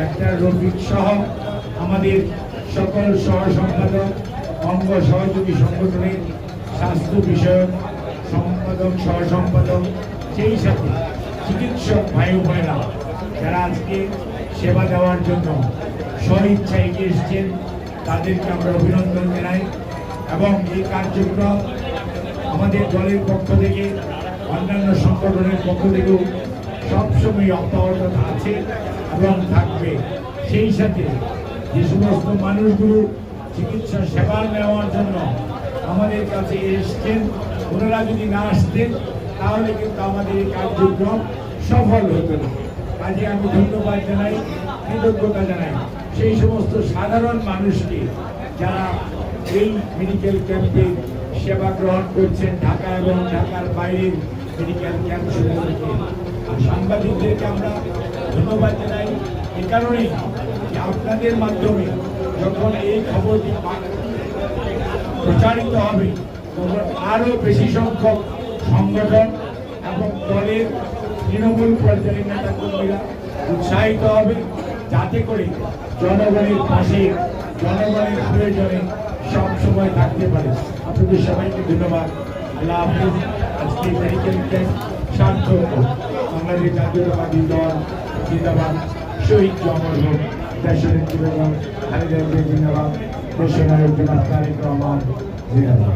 Doctor Rafiq সহ আমাদের সকল সহ সম্পাদক অঙ্গ সহযোগী সংগঠনের স্বাস্থ্য বিষয়ক সম্পাদক সহ সম্পাদক সেই সাথে চিকিৎসক ভাই বোনেরা যারা আজকে সেবা দেওয়ার জন্য স্বইচ্ছা এগিয়ে এসছেন, তাদেরকে আমরা অভিনন্দন জানাই। এবং এই কার্যক্রম আমাদের দলের পক্ষ থেকে, অন্যান্য সংগঠনের পক্ষ থেকেও সবসময় অব্যাহত আছে। এবং থাকবে। সেই সাথে যে সমস্ত মানুষগুলো চিকিৎসা সেবা নেওয়ার জন্য আমাদের কাছে এসছেন, ওনারা যদি না আসতেন, তাহলে কিন্তু আমাদের এই কার্যক্রম সফল হতো না। কাজে আমি ধন্যবাদ জানাই, কৃতজ্ঞতা জানাই সেই সমস্ত সাধারণ মানুষকে যারা এই মেডিকেল ক্যাম্পে সেবা গ্রহণ করছেন ঢাকা এবং ঢাকার বাইরের মেডিকেল ক্যাম্প সাংবাদিকদেরকে আমরা ধন্যবাদ যে আপনাদের মাধ্যমে যখন এই খবরটি প্রচারিত হবে, তখন আরও বেশি সংখ্যক সংগঠন এবং দলের তৃণমূল পর্যায়ের নেতা কর্মীরা উৎসাহিত হবে, যাতে করে জনগণের পাশে জনগণের প্রয়োজনে সব সময় থাকতে পারে। আপনাদের সবাইকে ধন্যবাদ। আল্লাহ হাফিজ। আজকে ক্যাম্প সার্থক। বাংলাদেশ জাতীয়তাবাদী দল জিন্দাবাদ। শহীদ জমর হোক দেশনেত্রী বেগম খালেদা জিয়া জিন্দাবাদ দেশনায়ক জনাব তারেক রহমান জিন্দাবাদ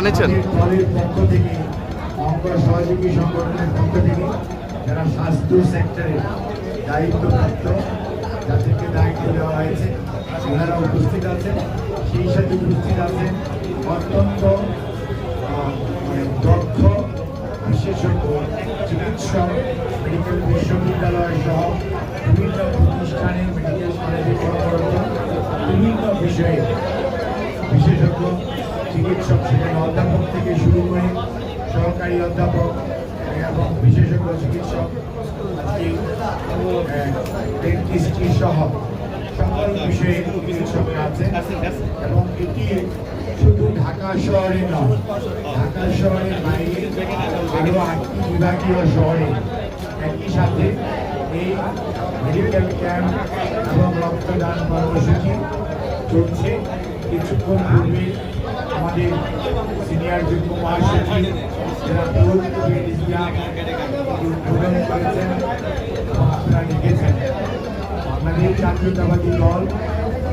নিচ্ছেন? দলের পক্ষ থেকে অঙ্গ সহযোগী সংগঠনের পক্ষ থেকে যারা স্বাস্থ্য সেক্টরে দায়িত্বপ্রাপ্ত যাদেরকে দায়িত্ব দেওয়া হয়েছে ওনারা উপস্থিত আছেন সেই সাথে উপস্থিত আছেন অত্যন্ত দক্ষ, বিশেষজ্ঞ, চিকিৎসক মেডিকেল বিশ্ববিদ্যালয় সহ বিভিন্ন প্রতিষ্ঠানে মেডিকেল কলেজে বিভিন্ন বিষয়ে বিশেষজ্ঞ, চিকিৎসক সেখানে অধ্যাপক থেকে শুরু করে সহকারী অধ্যাপক এবং বিশেষজ্ঞ, চিকিৎসক ডেন্টিস্ট্রি সহ সকল বিষয়ে চিকিৎসকরা আছেন এবং এটি ঢাকা শহরে নয় ঢাকা শহরের বাইরে আরও বিভাগীয় শহরে একই সাথে এই মেডিকেল ক্যাম্প এবং রক্তদান কর্মসূচি চলছে। কিছুক্ষণ পূর্বে আমাদের সিনিয়র যুগ্ম মহাসচিব, যারা পুরো ইসলাম উদ্বোধন করেছেন আপনারা লিখেছেন আমাদের জাতীয়তাবাদী দল,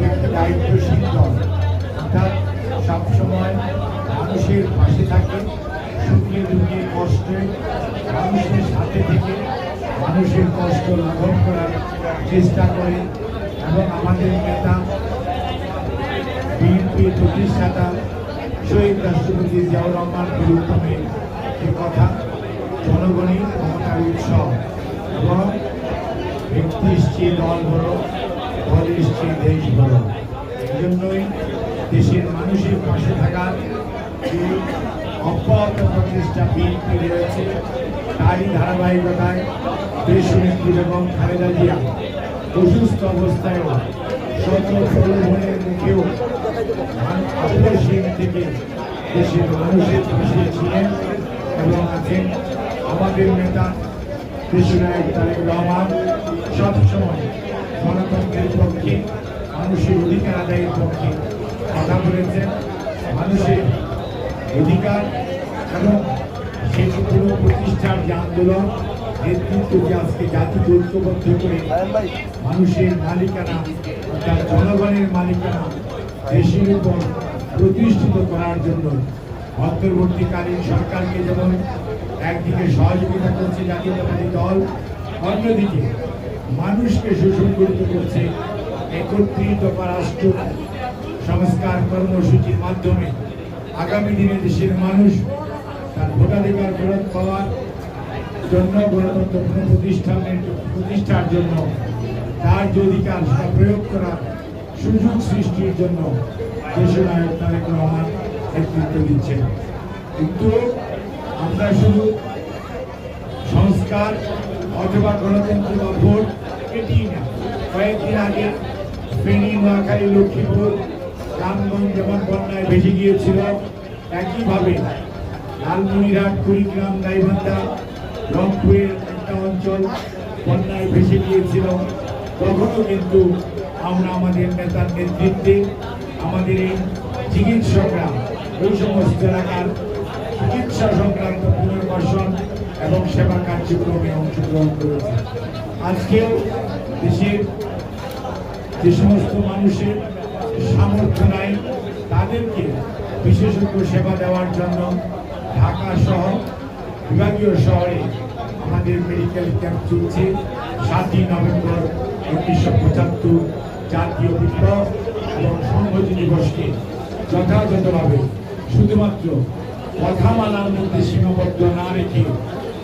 একটি দায়িত্বশীল দল। অর্থাৎ সবসময় মানুষের পাশে থাকে, সুখে দুঃখে কষ্টে, মানুষের সাথে থেকে মানুষের কষ্ট লাঘব করার চেষ্টা করে এবং আমাদের নেতা, বিএনপি প্রতিষ্ঠাতা শহীদ রাষ্ট্রপতি জিয়াউর রহমান বিরুদ্ধমে যে কথা জনগণই ক্ষমতার উৎসব এবং ব্যক্তি দল বড় দল এসছে দেশ বড় এই জন্যই দেশের মানুষের পাশে থাকার যে অব্যাহত প্রচেষ্টা বিএনপি রয়েছে, তারই ধারাবাহিকতায় দেশনেত্রী এবং খালেদা জিয়া অসুস্থ অবস্থায়ও প্রলোভনের মুখেও থেকে দেশের মানুষের পাশে ছিলেন এবং আছেন আমাদের নেতা দেশনায়ক তারেক রহমান। সবসময় গণতন্ত্রের পক্ষে, মানুষের অধিকার আদায়ের পক্ষে কথা বলেছেন, মানুষের অধিকার এবং সেই পুরো প্রতিষ্ঠার যে আন্দোলন নেতৃত্বকে আজকে জাতিকে ঐক্যবদ্ধ করে মানুষের মালিকানা অর্থাৎ জনগণের মালিকানা দেশের উপর প্রতিষ্ঠিত করার জন্য অন্তর্বর্তীকালীন সরকারকে যেমন একদিকে সহযোগিতা করছে জাতীয়তাবাদী দল, অন্যদিকে মানুষকে সুসংগঠিত করছে একত্রিত রাষ্ট্র সংস্কার কর্মসূচির মাধ্যমে আগামী দিনে দেশের মানুষ তার ভোটাধিকার ফেরত পাওয়ার জন্য গণতন্ত্র পুনঃপ্রতিষ্ঠানের প্রতিষ্ঠার জন্য, তার যে অধিকার সেটা প্রয়োগ করার সুযোগ সৃষ্টির জন্য দেশনায়ক তারেক রহমান নেতৃত্ব দিচ্ছেন। কিন্তু আমরা শুধু সংস্কার অথবা গণতন্ত্র বা ভোট এটি না। কয়েকদিন আগে ফেনী, নোয়াখালী, লক্ষ্মীপুর রামগঞ্জ যেমন বন্যায় ভেসে গিয়েছিল, একইভাবে লালমনিরহাট, কুড়িগ্রাম, গাইবান্ধা, রংপুরের একটা অঞ্চল বন্যায় ভেসে গিয়েছিল। তখনও কিন্তু আমরা আমাদের নেতার নেতৃত্বে, আমাদের এই চিকিৎসকরা, ওই সমস্ত এলাকার চিকিৎসা সংক্রান্ত পুনর্বাসন এবং সেবা কার্যক্রমে অংশগ্রহণ করেছে। আজকেও দেশের যে সমস্ত মানুষের সামর্থ্য নাই। তাদেরকে বিশেষজ্ঞ সেবা দেওয়ার জন্য ঢাকা সহ বিভাগীয় শহরে আমাদের মেডিকেল ক্যাম্প চলছে। সাতই নভেম্বর উনিশশো পঁচাত্তর জাতীয় বিপ্লব এবং সংহতি দিবসকে যথাযথভাবে শুধুমাত্র কথা মানার মধ্যে সীমাবদ্ধ না রেখে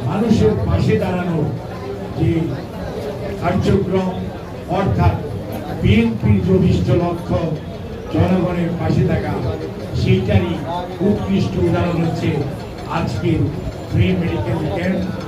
মানুষের পাশে দাঁড়ানোর যে কার্যক্রম, অর্থাৎ বিএনপির যথেষ্ট লক্ষ্য জনগণের পাশে থাকা সেইটারই উৎকৃষ্ট উদাহরণ হচ্ছে আজকের ফ্রি মেডিকেল ক্যাম্প